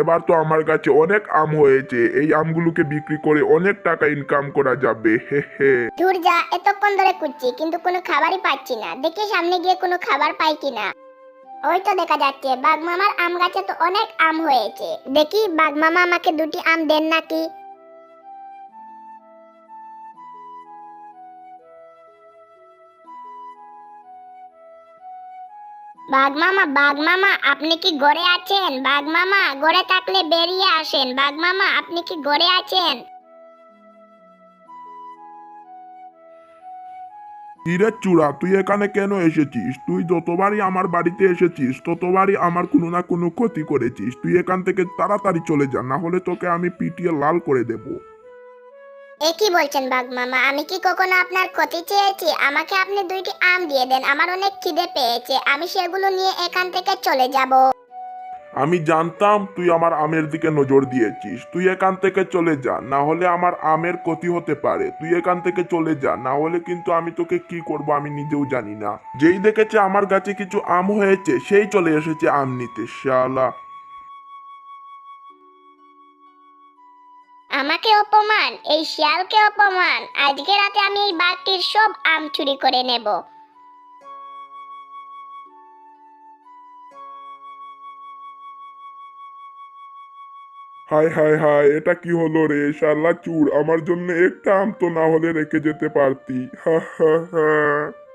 এবার তো আমার কাছে অনেক আম হয়েছে। এই আমগুলোকে বিক্রি করে অনেক টাকা ইনকাম করা যাবে। হে হে। দূর যা, এতক্ষণ ধরে খুঁজছি, কিন্তু কোনো খাবারই পাচ্ছি না। দেখি সামনে গিয়ে কোনো খাবার পাই কিনা। ওই তো দেখা যাচ্ছে বাঘ মামার আম গাছে তো অনেক আম হয়েছে। দেখি বাঘ মামা আমাকে দুটি আম দেন নাকি? বাঘ মামা বাঘ মামা আপনি কি গড়ে আছেন? বাঘ মামা গড়ে থাকলে বেরিয়ে আসেন। বাঘ মামা আপনি কি গড়ে আছেন? ইরে চূড়া, তুই এখানে কেন এসেছিস? তুই যতবারই আমার বাড়িতে এসেছিস, ততবারই আমার কোনো না কোনো ক্ষতি করেছিস। তুই এখান থেকে তাড়াতাড়ি চলে যা না হলে তোকে আমি পিটিয়ে লাল করে দেব। এ কি বলছেন বাঘ মামা? আমি কি কখনো আপনার ক্ষতি চেয়েছি? আমাকে আপনি দুইটি আম দিয়ে দেন, আমার অনেক খিদে পেয়েছে। আমি সেগুলো নিয়ে এখান থেকে চলে যাব। আমি জানতাম তুই আমার আমের দিকে নজর দিয়েছিস। তুই এখান থেকে চলে যা, না হলে আমার আমের ক্ষতি হতে পারে। তুই এখান থেকে চলে যা, না হলে কিন্তু আমি তোকে কি করব আমি নিজেও জানি না। যেই দেখেছে আমার গাছে কিছু আম হয়েছে, সেই চলে এসেছে আম নিতে, শালা। আমাকে অপমান, এই শিয়ালকে অপমান। আজকে রাতে আমি এই বাঘটির সব আম চুরি করে নেব। হায় হায় হায়, এটা কি হলো রে? শালা চুর, আমার জন্য একটা আম তো না হলে রেখে যেতে পারতি। হা হা হা।